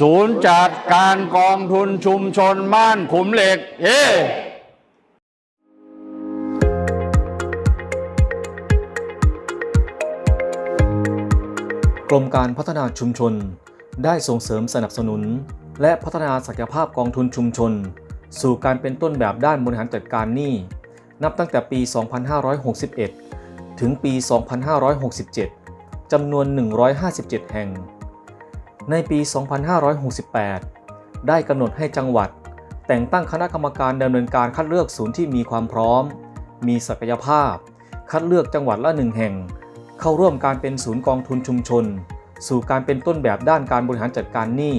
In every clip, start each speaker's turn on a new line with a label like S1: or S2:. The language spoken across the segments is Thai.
S1: ศูนย์จัดการกองทุนชุมชนบ้านขุมเหล็ก เฮ้
S2: กรมการพัฒนาชุมชน ได้ส่งเสริมสนับสนุน และพัฒนาศักยภาพกองทุนชุมชน สู่การเป็นต้นแบบด้านบริหารจัดการหนี้ นับตั้งแต่ปี 2561 ถึงปี 2567 จำนวน 157 แห่ง ในปี 2568 ได้กำหนดให้จังหวัด แต่งตั้งคณะกรรมการดำเนินการคัดเลือกศูนย์ที่มีความพร้อม มีศักยภาพ คัดเลือกจังหวัดละหนึ่งแห่ง เข้าร่วมการเป็นศูนย์กองทุนชุมชน สู่การเป็นต้นแบบด้านการบริหารจัดการหนี้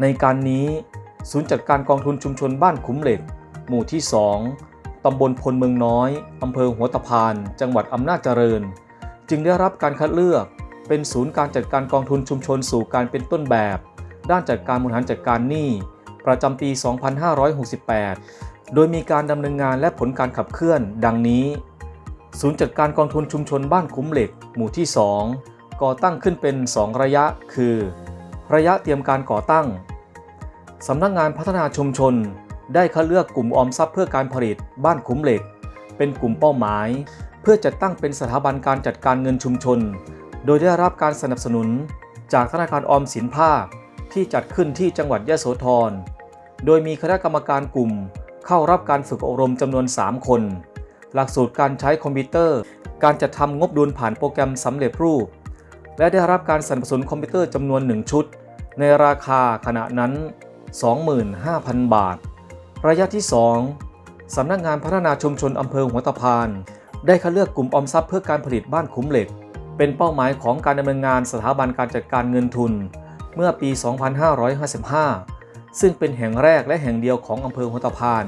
S2: ในการนี้ศูนย์จัดการกองทุนชุมชนบ้านคุ้มเหล็ก หมู่ที่ 2 ตำบลพลเมืองน้อย อำเภอหัวตะพาน จังหวัดอำนาจเจริญ จึงได้รับการคัดเลือก เป็นศูนย์การจัดการกองทุนชุมชนสู่การเป็นต้นแบบ ด้านจัดการบริหารจัดการหนี้ ประจำปี 2568 โดยมีการดำเนินงานและผลการขับเคลื่อน ดังนี้ ศูนย์จัดการกองทุนชุมชนบ้านคุ้มเหล็ก หมู่ที่ 2 ก่อตั้งขึ้นเป็น 2 ระยะ คือ ระยะเตรียมการก่อตั้งสำนักงานพัฒนาชุมชน ได้คัดเลือกกลุ่มออมทรัพย์เพื่อการผลิต บ้านคุ้มเหล็ก เป็นกลุ่มเป้าหมาย เพื่อจัดตั้งเป็นสถาบันการจัดการเงินชุมชน โดยได้รับการสนับสนุนจากธนาคารออมสินภาคที่จัดขึ้นที่จังหวัดยะโสธร โดยมีคณะกรรมการกลุ่มเข้ารับการฝึกอบรมจำนวน 3 คน หลักสูตรการใช้คอมพิวเตอร์ การจัดทำงบดุลผ่านโปรแกรมสำเร็จรูป และได้รับการสนับสนุนคอมพิวเตอร์จำนวน 1 ชุด ในราคาขณะนั้น 25,000 บาท ระยะที่ 2 สำนักงานพัฒนาชุมชนอำเภอหัวตะพาน ได้คัดเลือกกลุ่มออมทรัพย์เพื่อการผลิตบ้านคุ้มเหล็ก เป็นเป้าหมายของการดำเนินงานสถาบันการจัดการเงินทุน เมื่อปี 2555 ซึ่งเป็นแห่งแรกและแห่งเดียวของอำเภอหัวตะพาน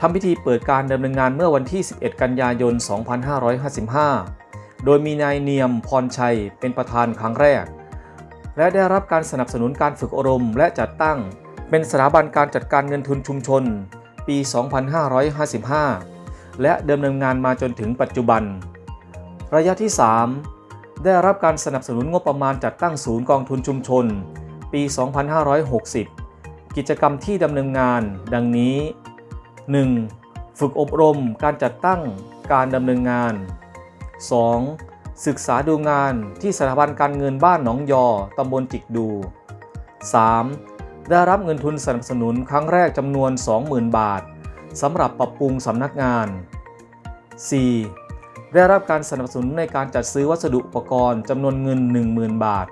S2: ทำพิธีเปิดการดำเนินงานเมื่อวันที่ 11 กันยายน 2555 โดยมีนายเนียมพรชัยเป็นประธานครั้งแรก และได้รับการสนับสนุนการฝึกอบรมและจัดตั้ง เป็นสถาบันการจัดการเงินทุนชุมชน ปี 2555 และดำเนินงานมาจนถึงปัจจุบัน ระยะที่ 3 ได้รับการสนับสนุนงบประมาณจัดตั้งศูนย์กองทุนชุมชน ปี 2560 กิจกรรมที่ดำเนินงานดังนี้ 1. ฝึกอบรมการจัดตั้งการดำเนินงาน 2. ศึกษาดูงานที่สถาบันการเงินบ้านหนองยอตำบลจิกดู 3. ได้รับเงินทุนสนับสนุนครั้งแรกจำนวน 20,000 บาทสำหรับปรับปรุงสำนักงาน 4. ได้รับการสนับสนุนในการจัดซื้อวัสดุอุปกรณ์จำนวนเงิน 10,000 บาท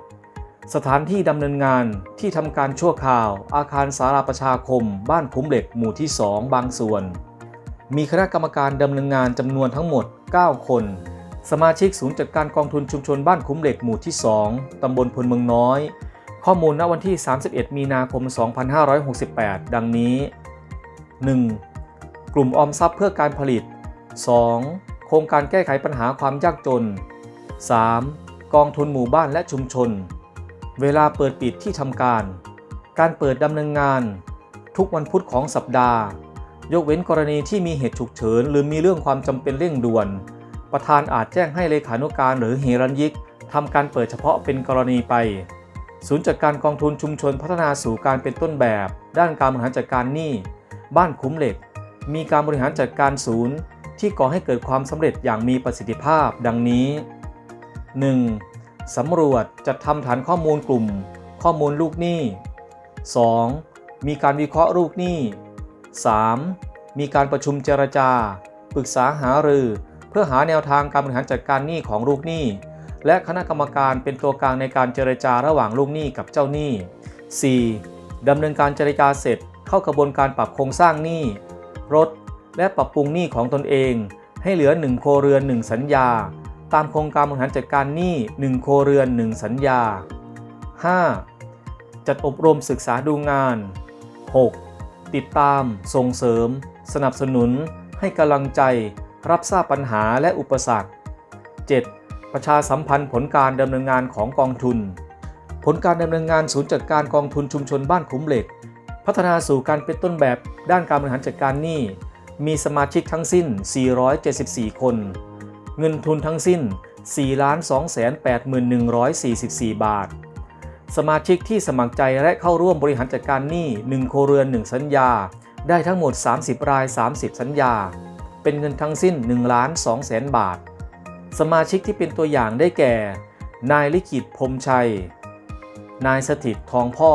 S2: สถานที่ดำเนินงานที่ทำการชั่วคราว อาคารสาราประชาคม บ้านคุ้มเหล็กหมู่ที่ 2 บางส่วน มีคณะกรรมการดำเนินงานจำนวนทั้งหมด 9 คน สมาชิกศูนย์จัดการกองทุนชุมชนบ้านคุ้มเหล็กหมู่ที่ 2 ตำบลพลเมืองน้อย ข้อมูลณวันที่ 31 มีนาคม 2568 ดังนี้ 1. กลุ่มออมทรัพย์เพื่อการผลิต 2. โครงการแก้ไขปัญหาความยากจน 3. กองทุนหมู่บ้านและชุมชน เวลาเปิดปิดที่ทำการ การเปิดดำเนินงาน ทุกวันพุธของสัปดาห์ ยกเว้นกรณีที่มีเหตุฉุกเฉิน หรือมีเรื่องความจำเป็นเร่งด่วน ประธานอาจแจ้งให้เลขานุการหรือเฮรัญยิกทำการเปิดเฉพาะเป็นกรณีไป ศูนย์จัดการกองทุนชุมชนพัฒนาสู่การเป็นต้นแบบ ด้านการบริหารจัดการหนี้ บ้านคุ้มเหล็ก มีการบริหารจัดการศูนย์ ที่ก่อให้เกิดความสำเร็จอย่างมีประสิทธิภาพดังนี้ 1. สำรวจจัดทำฐานข้อมูลกลุ่ม ข้อมูลลูกหนี้ 2. มีการวิเคราะห์ลูกหนี้ 3. มีการประชุมเจรจา ปรึกษาหารือ เพื่อหาแนวทางการบริหารจัดการหนี้ของลูกหนี้ และคณะกรรมการเป็นตัวกลางในการเจรจาระหว่างลูกหนี้กับเจ้าหนี้ 4. ดำเนินการเจรจาเสร็จ เข้ากระบวนการปรับโครงสร้างหนี้ลด และปรับปรุงหนี้ของตนเอง ให้เหลือ 1 โครเรือน 1 สัญญา ตามโครงการบริหารจัดการหนี้ 1 โครเรือน 1 สัญญา 5. จัดอบรมศึกษาดูงาน 6. ติดตาม ส่งเสริม สนับสนุน ให้กำลังใจ รับทราบปัญหาและอุปสรรค 7. ประชาสัมพันธ์ผลการดำเนินงานของกองทุน ผลการดำเนินงานศูนย์จัดการกองทุนชุมชนบ้านคุ้มเหล็ก พัฒนาสู่การเป็นต้นแบบด้านการบริหารจัดการหนี้ มีสมาชิกทั้งสิ้น 474 คน เงินทุนทั้งสิ้น 4,281,144 บาท สมาชิกที่สมัครใจและเข้าร่วมบริหารจัดการหนี้ 1 โครเรือน 1 สัญญา ได้ทั้งหมด 30 ราย 30 สัญญา เป็นเงินทั้งสิ้น1ล้าน2แสนบาท สมาชิกที่เป็นตัวอย่างได้แก่ นายลิขิตพรมชัย นายสถิตทองพ่อ